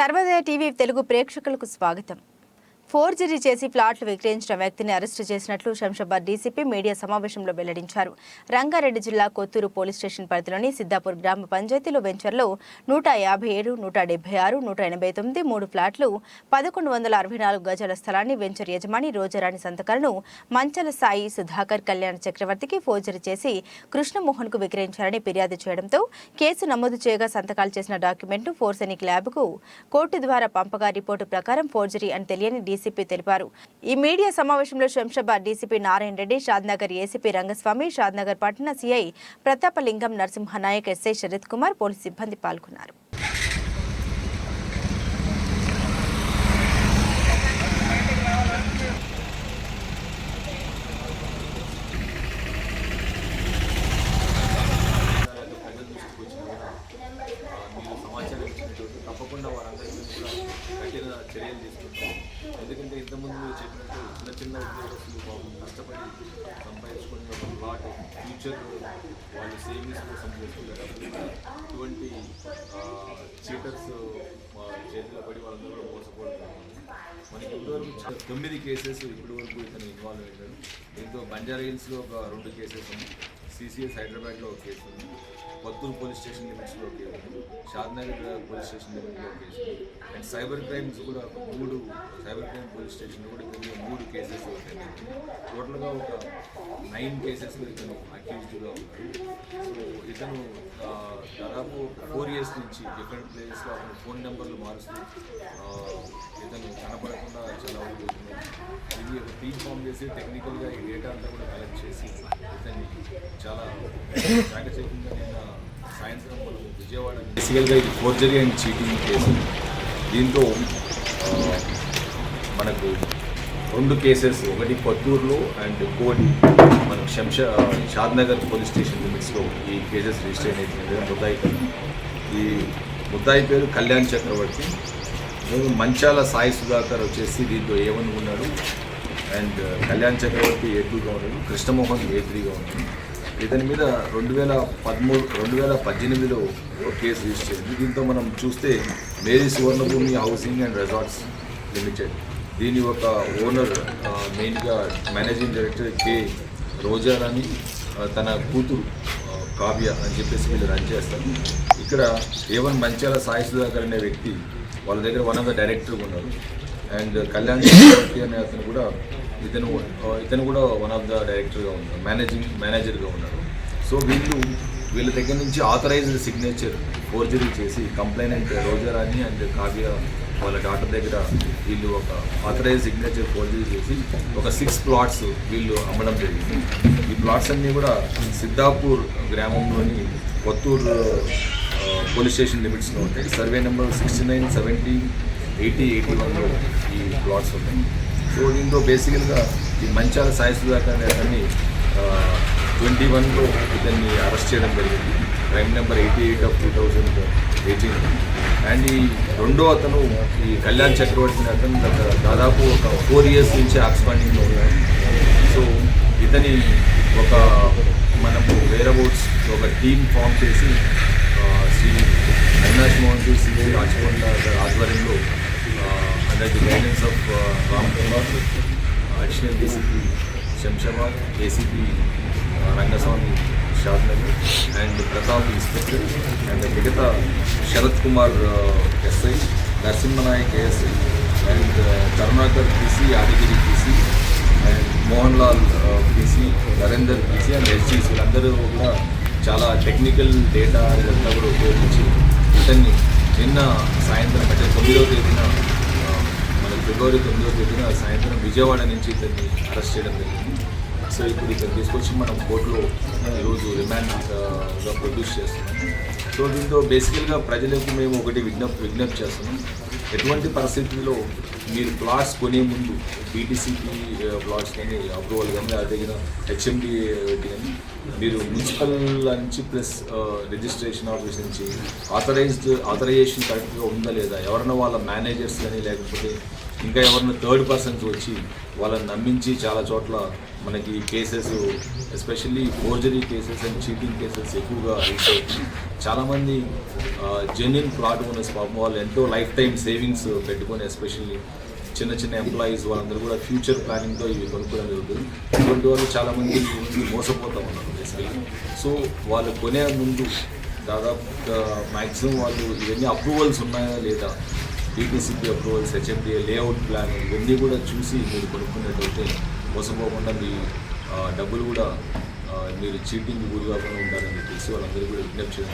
Sarvodaya TV Telugu ప్రేక్షకులకు స్వాగతం. Forgery చేసి ఫ్లాట్లు విక్రయించిన వ్యక్తిని అరెస్టు చేసినట్లు శంషాబాద్ డీసీపీ మీడియా సమావేశంలో వెల్లడించారు. రంగారెడ్డి జిల్లా కొత్తూరు పోలీస్ స్టేషన్ పరిధిలోని సిద్దాపూర్ గ్రామ పంచాయతీలో వెంచర్లో నూట యాభై ఏడు నూట డెబ్బై ఆరు నూట ఎనభై తొమ్మిది మూడు ఫ్లాట్లు పదకొండు వందల అరవై నాలుగు గజాల స్థలాన్ని వెంచర్ యజమాని రోజారాణి సంతకాలను మంచల సాయి సుధాకర్ కళ్యాణ్ చక్రవర్తికి ఫోర్జరీ చేసి కృష్ణమోహన్కు విక్రయించారని ఫిర్యాదు చేయడంతో కేసు నమోదు చేయగా సంతకాలు చేసిన డాక్యుమెంట్ను ఫోర్సెనిక్ ల్యాబ్కు కోర్టు ద్వారా పంపగా రిపోర్టు ప్రకారం ఫోర్జరీ అని తెలియని డీసీపీ తెలిపారు. ఈ మీడియా సమావేశంలో శంషాబాద్ డీసీపీ నారాయణ రెడ్డి షాద్నగర్ ఏసీపీ రంగస్వామి షాద్నగర్ పట్టణ CI Prathapalingam Narasimhanayak SI Sharath Kumar police సిబ్బంది పాల్గొన్నారు. కఠిన చర్యలు తీసుకుంటాం. ఎందుకంటే ఇంతకుముందు మీరు చెప్పినట్టు చిన్న చిన్న ఉద్యోగస్తులు పాపం కష్టపడి సంపాదించుకుని ఒక ప్లాట్ ఫ్యూచర్ వాళ్ళు సేవింగ్స్ కోసం చేసుకుంటారు ఇటువంటి చీటర్స్ మా చేతిలో పడి వాళ్ళందరూ కూడా మోసపోతున్నారు మనకి ఇప్పటివరకు తొమ్మిది కేసెస్ ఇప్పటి వరకు ఇతను ఇన్వాల్వ్ అయ్యాడు. దీంతో బంజారా హిల్స్లో ఒక రెండు కేసెస్ ఉన్నాయి. సిసిఎస్ హైదరాబాద్లో ఒక కేసు ఉంది. కొత్తూరు పోలీస్ స్టేషన్ లిమిట్స్లో ఒక కేసు ఉంది. షాద్నగర్ పోలీస్ స్టేషన్ లిమిట్లో ఒక కేసు ఉంది. అండ్ సైబర్ క్రైమ్స్ కూడా ఒక మూడు సైబర్ క్రైమ్ పోలీస్ స్టేషన్ కూడా ఇతను మూడు కేసెస్ టోటల్గా ఒక నైన్ కేసెస్లో ఇతను అక్యూజ్డ్గా ఉన్నాడు. సో ఇతను దాదాపు ఫోర్ ఇయర్స్ నుంచి డిఫరెంట్ ప్లేసెస్లో అతను ఫోన్ నెంబర్లు మారుస్తూ ఇతను కనపడకుండా చాలా ఇది ఒక టీమ్ ఫామ్ చేసి టెక్నికల్గా ఈ డేటా అంతా కూడా కలెక్ట్ చేసి చాలా చాకచక్యంగా నిన్న సాయంత్రం విజయవాడ బేసికల్గా ఇది ఫోర్జరీ అండ్ చీటింగ్ కేసు. దీంతో మనకు రెండు కేసెస్ ఒకటి కొత్తూరులో అండ్ ఇంకోటి మనకు శంషా షాద్నగర్ పోలీస్ స్టేషన్ లిమిట్స్లో ఈ కేసెస్ రిజిస్టర్ అయితే ముద్దాయి పేరు. ఈ ముద్దాయి పేరు కళ్యాణ్ చక్రవర్తి. మంచాల సాయి సుధాకర్ వచ్చేసి దీంతో ఏమని ఉన్నాడు అండ్ కళ్యాణ్ చక్రవర్తి ఏ టూగా ఉన్నాడు? కృష్ణమోహన్ ఏ త్రీగా ఉన్నాడు? ఇతని మీద రెండు వేల పదమూడు రెండు వేల పద్దెనిమిదిలో ఒక కేసు రిజిస్టర్ అయింది దీంతో మనం చూస్తే Meri Suvarnabhoomi housing and resorts limited. దీని ఒక ఓనర్ మెయిన్గా మేనేజింగ్ డైరెక్టర్ కె. రోజారాని ఆ, తన కూతురు కావ్య అని చెప్పేసి వీళ్ళు రన్ చేస్తారు. ఇక్కడ ఏవన్ మంచాల సాయి సుధాకర్ అనే వ్యక్తి వాళ్ళ దగ్గర వన్ ఆఫ్ ద డైరెక్టర్ ఉన్నారు. అండ్ కళ్యాణ్ అనే అతను కూడా ఇతను ఇతను కూడా వన్ ఆఫ్ ద డైరెక్టర్గా ఉన్నారు మేనేజింగ్ మేనేజర్గా ఉన్నారు సో వీళ్ళు వీళ్ళ దగ్గర నుంచి ఆథరైజ్డ్ సిగ్నేచర్ ఫోర్జరీ చేసి complaint complainant Rojarani and Kavya వాళ్ళ డాక్టర్ దగ్గర వీళ్ళు ఒక ఆథరైజ్ సిగ్నేచర్ ఫోర్జరీ చేసి ఒక సిక్స్ ప్లాట్స్ వీళ్ళు అమ్మడం జరిగింది. ఈ ప్లాట్స్ అన్నీ కూడా సిద్ధాపూర్ గ్రామంలోని కొత్తూరు పోలీస్ స్టేషన్ లిమిట్స్లో ఉంటాయి. Survey number sixty nine seventy eighty eighty వన్లో ఈ ప్లాట్స్ ఉన్నాయి సో దీంట్లో బేసికల్గా ఈ మంచాల సాయి సుధాకర్ అతన్ని ట్వంటీ వన్లో ఇతన్ని అరెస్ట్ చేయడం జరిగింది. Crime number eighty eight of two thousand eighteen and ఈ రెండో అతను ఈ కళ్యాణ్ చక్రవర్తి అతను దాదాపు ఒక ఫోర్ ఇయర్స్ నుంచి ఆక్స్పాండింగ్లో ఉన్నాడు. సో ఇతని ఒక మనము వేరబోట్స్ ఒక టీమ్ ఫామ్ చేసి Shri Avinash Mohan ji Shri Rajakonda under the guidance of Ram Kumar additional DCP Shamshabad ACP Rangaswamy Shadnagar and Pratap inspector and మిగతా Sharath Kumar SI Narasimhanayak ASI and Karunakar PC Yadagiri PC and Mohan Lal PC Narender PC and ఎస్జీస్ వీళ్ళందరూ కూడా చాలా technical data ఇదంతా కూడా ఉపయోగించి ఇతన్ని నిన్న సాయంత్రం అంటే తొమ్మిదో తేదీన ఫిబ్రవరి తొమ్మిదో తేదీన సాయంత్రం విజయవాడ నుంచి ఇతన్ని అరెస్ట్ చేయడం జరిగింది. సో ఇప్పుడు ఇతను తీసుకొచ్చి మనం కోర్టులో ఈరోజు రిమాండ్గా ప్రొడ్యూస్ చేస్తున్నాం. సో దీంతో బేసికల్గా ప్రజలకు మేము ఒకటి విజ్ఞప్తి విజ్ఞప్తి చేస్తున్నాం. ఎటువంటి పరిస్థితుల్లో మీరు ప్లాట్స్ కొనే ముందు బీటీసీపీ ప్లాట్స్ కానీ అప్రూవల్ కానీ అదే హెచ్ఎండి కానీ మీరు మున్సిపల్ నుంచి ప్లస్ రిజిస్ట్రేషన్ ఆఫీస్ నుంచి ఆథరైజ్డ్ ఆథరైజేషన్ కరెక్ట్గా ఉందా లేదా? ఎవరైనా వాళ్ళ మేనేజర్స్ కానీ లేకపోతే ఇంకా ఎవరైనా థర్డ్ పర్సన్స్ వచ్చి వాళ్ళని నమ్మించి చాలా చోట్ల మనకి cases especially forgery cases and cheating cases ఎక్కువగా చాలామంది జెన్యున్ ఫ్రాడ్ ఓనర్స్ పాపం వాళ్ళు ఎంతో లైఫ్ టైం సేవింగ్స్ పెట్టుకొని ఎస్పెషల్లీ చిన్న చిన్న ఎంప్లాయీస్ వాళ్ళందరూ కూడా ఫ్యూచర్ ప్లానింగ్తో ఇవి కొనుక్కోవడం జరుగుతుంది. ఇటువంటి వాళ్ళు చాలామంది ముందు మోసపోతూ ఉన్నారు బేసికలీ సో వాళ్ళు కొనే ముందు దాదాపు మ్యాక్సిమం వాళ్ళు ఇవన్నీ అప్రూవల్స్ ఉన్నాయా లేదా TTCP approvals HMDA layout plan ఇవన్నీ కూడా చూసి మీరు కొనుక్కున్నట్టయితే మోసపోకుండా మీ డబ్బులు కూడా మీరు చీటింగ్ గురి కాకుండా ఉండాలని చెప్పేసి వాళ్ళందరూ కూడా విజ్ఞప్తి చేయాలి